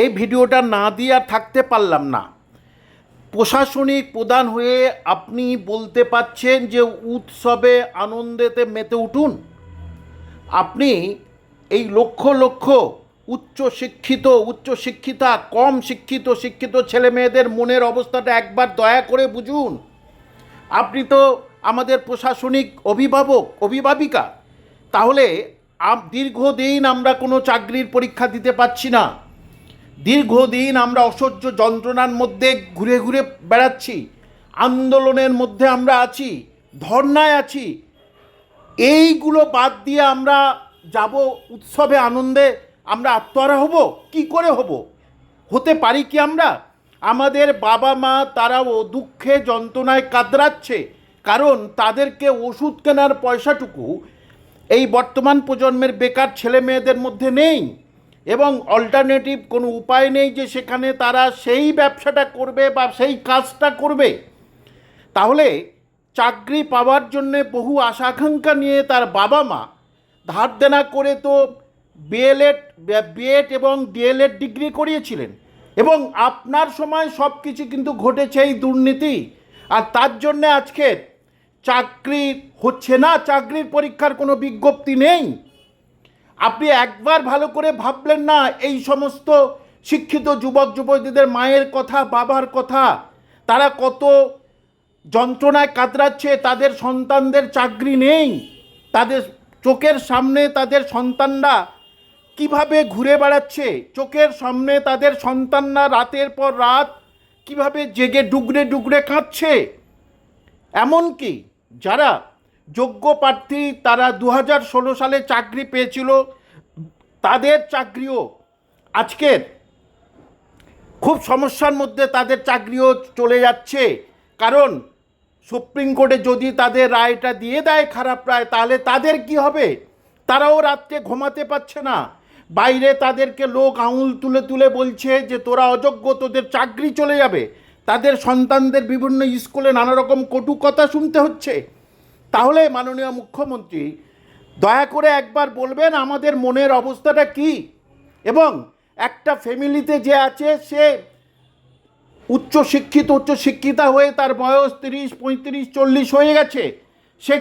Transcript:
এই ভিডিওটা না দিয়ে আর থাকতে পারলাম না। প্রশাসনিক প্রধান হয়ে আপনি বলতে পাচ্ছেন যে উৎসবে আনন্দেতে মেতে উঠুন। আপনি এই লক্ষ লক্ষ উচ্চ শিক্ষিত, উচ্চ শিক্ষিতা, কম শিক্ষিত শিক্ষিত ছেলে মেয়েদের মনের অবস্থাটা একবার দয়া করে বুঝুন। আপনি তো আমাদের প্রশাসনিক অভিভাবক, অভিভাবিকা। তাহলে দীর্ঘদিন আমরা কোনো চাকরির পরীক্ষা দিতে পারছি না। দীর্ঘদিন আমরা অসহ্য যন্ত্রণার মধ্যে ঘুরে ঘুরে বেড়াচ্ছি, আন্দোলনের মধ্যে আমরা আছি, ধর্নায় আছি। এইগুলো বাদ দিয়ে আমরা যাব উৎসবে আনন্দে, আমরা আত্মহারা হব? কি করে হব? হতে পারি কি আমরা? আমাদের বাবা মা তারাও দুঃখে যন্ত্রণায় কাতরাচ্ছে, কারণ তাদেরকে ওষুধ কেনার পয়সাটুকু এই বর্তমান প্রজন্মের বেকার ছেলে মেয়েদের মধ্যে নেই। এবং অল্টারনেটিভ কোনো উপায় নেই যে সেখানে তারা সেই ব্যবসাটা করবে বা সেই কাজটা করবে। তাহলে চাকরি পাওয়ার জন্য বহু আশাকাঙ্ক্ষা নিয়ে তার বাবা মা ধার দেনা করে তো বিএলএড বিএড এবং ডিএলএড ডিগ্রি করিয়েছিলেন। এবং আপনার সময় সব কিছু কিন্তু ঘটেছে এই দুর্নীতি। আর তার জন্যে আজকে চাকরি হচ্ছে না, চাকরির পরীক্ষার কোনো বিজ্ঞপ্তি নেই। আপনি একবার ভালো করে ভাবলেন না এই সমস্ত শিক্ষিত যুবক, যুবতীদের মায়ের কথা, বাবার কথা? তারা কত যন্ত্রণায় কাতরাচ্ছে, তাদের সন্তানদের চাকরি নেই, তাদের চোখের সামনে তাদের সন্তানরা কীভাবে ঘুরে বেড়াচ্ছে? চোখের সামনে তাদের সন্তানরা রাতের পর রাত কীভাবে জেগে ডুগরে ডুগরে কাঁদছে? এমনকি যারা যোগ্য প্রার্থী তারা দু হাজার ষোলো সালে চাকরি পেয়েছিল। তাদের চাকরিও আজকের। খুব সমস্যার মধ্যে তাদের চাকরিও চলে যাচ্ছে। কারণ সুপ্রিম কোর্টে যদি তাদের রায়টা দিয়ে দেয় খারাপ রায়, তাহলে তাদের কি হবে? তারাও রাত্রে ঘুমাতে পারছে না। বাইরে তাদেরকে লোক আঙুল তুলে তুলে বলছে যে, তোরা অযোগ্য, তোদের চাকরি চলে যাবে। তাদের সন্তানদের বিভিন্ন স্কুলে নানা রকম কটু কথা শুনতে হচ্ছে। তাহলে মাননীয় মুখ্যমন্ত্রী, দয়া করে একবার বলবেন আমাদের মনের অবস্থাটা কি? এবং একটা ফ্যামিলিতে যে আছে, সে উচ্চ শিক্ষিত উচ্চ শিক্ষিতা হয়ে তার বয়স তিরিশ, পঁয়ত্রিশ, চল্লিশ হয়ে গেছে, সে